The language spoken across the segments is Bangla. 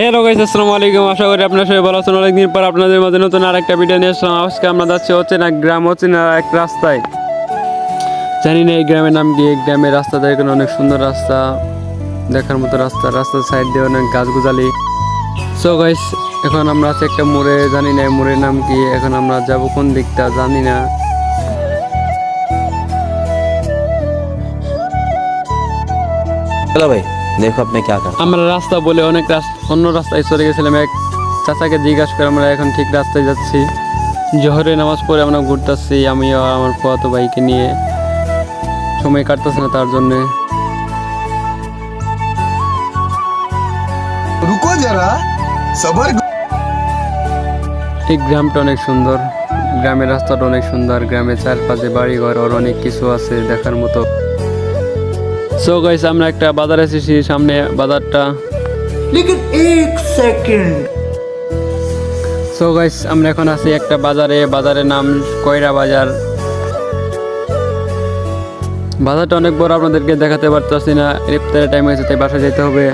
হ্যালো গাইস আসসালামু আলাইকুম আশা করি আপনারা সবাই ভালো আছেন। অনেকদিন পর আপনাদের মাঝে নতুন আরেকটা ভিডিও নিয়ে আসলাম। আজকে আমরা যাচ্ছি হচ্ছে না গ্রাম, হচ্ছে না এক রাস্তায়। জানি না এই গ্রামের নাম কি, এই গ্রামের রাস্তা এখানে অনেক সুন্দর রাস্তা। দেখার মতো রাস্তা, রাস্তার সাইড দিয়ে অনেক গাছগুজালি। সো গাইস এখন আমরা আছি একটা মোড়ে, জানি না মোড়ের নাম কি। এখন আমরা যাব কোন দিকটা, জানি না। হ্যালো ভাই। দেখো আপনি কে আঁকা। আমরা রাস্তা বলে অনেক রাস্তা অন্য রাস্তায় সরে গেছিলাম। এক চাচাকে জিজ্ঞাসা করে আমরা এখন ঠিক রাস্তায় যাচ্ছি। জহরে নামাজ পড়ে আমরা ঘুরতেছি। আমি আর আমার পোয়াতো বাইকে নিয়ে সময় কাটতেছে না তার জন্যে। এই গ্রামটা অনেক সুন্দর। গ্রামের রাস্তাটা অনেক সুন্দর। গ্রামের চারপাশে বাড়িঘর আর অনেক কিছু আছে দেখার মতো। সো গাইস আমরা একটা বাজার এসেছি সামনে বাজারটা। সো গাইস আমরা এখন আছি একটা বাজারে বাজারের নাম কয়রা বাজার। বাজারটা অনেক বড় আপনাদেরকে দেখাতে পারতেছি না ইফতারের টাইম হয়েছে তাই বাসা যেতে হবে।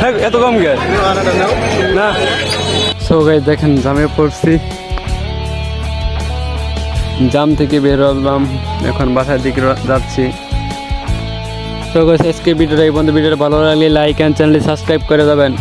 হ্যাঁ, এত কম গে না। সো গাইস দেখেন জামে পড়ছি। জাম থেকে বের হলাম। এখন বাসার দিকে যাচ্ছি। তো আজকে ভিডিওটা এই বন্ধু ভিডিওটা ভালো লাগলে লাইক অ্যান্ড চ্যানেলে সাবস্ক্রাইব করে যাবেন।